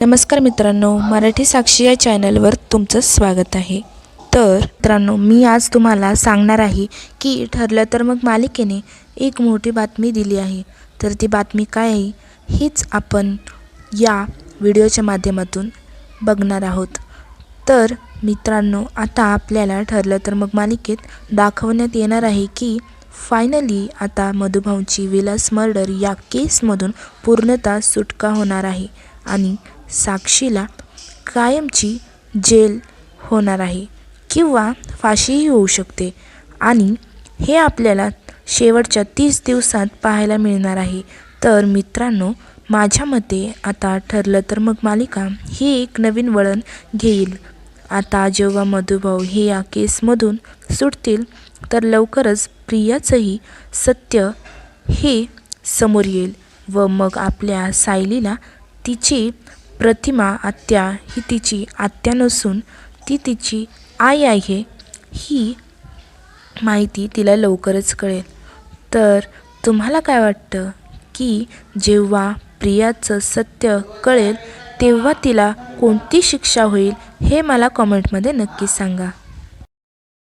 नमस्कार मित्रांनो मराठी साक्षी या चॅनलवर तुमचं स्वागत आहे. तर मित्रांनो मी आज तुम्हाला सांगणार आहे की ठरलं तर मग मालिकेने एक मोठी बातमी दिली आहे. तर ती बातमी काय आहे हीच आपण या व्हिडिओच्या माध्यमातून बघणार आहोत. तर मित्रांनो आता आपल्याला ठरलं तर मग मालिकेत दाखवण्यात येणार आहे की फायनली आता मधुभाऊंची विलास मर्डर या केसमधून पूर्णतः सुटका होणार आहे. आणि साक्षीला कायमची जेल होणार आहे किंवा फाशीही होऊ शकते. आणि हे आपल्याला शेवटच्या तीस दिवसात पाहायला मिळणार आहे. तर मित्रांनो माझ्या मते आता ठरलं तर मग मालिका ही एक नवीन वळण घेईल. आता जेव्हा मधुभाऊ हे या केसमधून सुटतील तर लवकरच प्रियाचंही सत्य हे समोर येईल व मग आपल्या सायलीला तिची प्रतिमा आत्या ही तिची आत्या नसून ती तिची आई आहे ही माहिती तिला लवकरच कळेल. तर तुम्हाला काय वाटतं की जेव्हा प्रियाचं सत्य कळेल तेव्हा तिला कोणती शिक्षा होईल हे मला कॉमेंटमध्ये नक्की सांगा.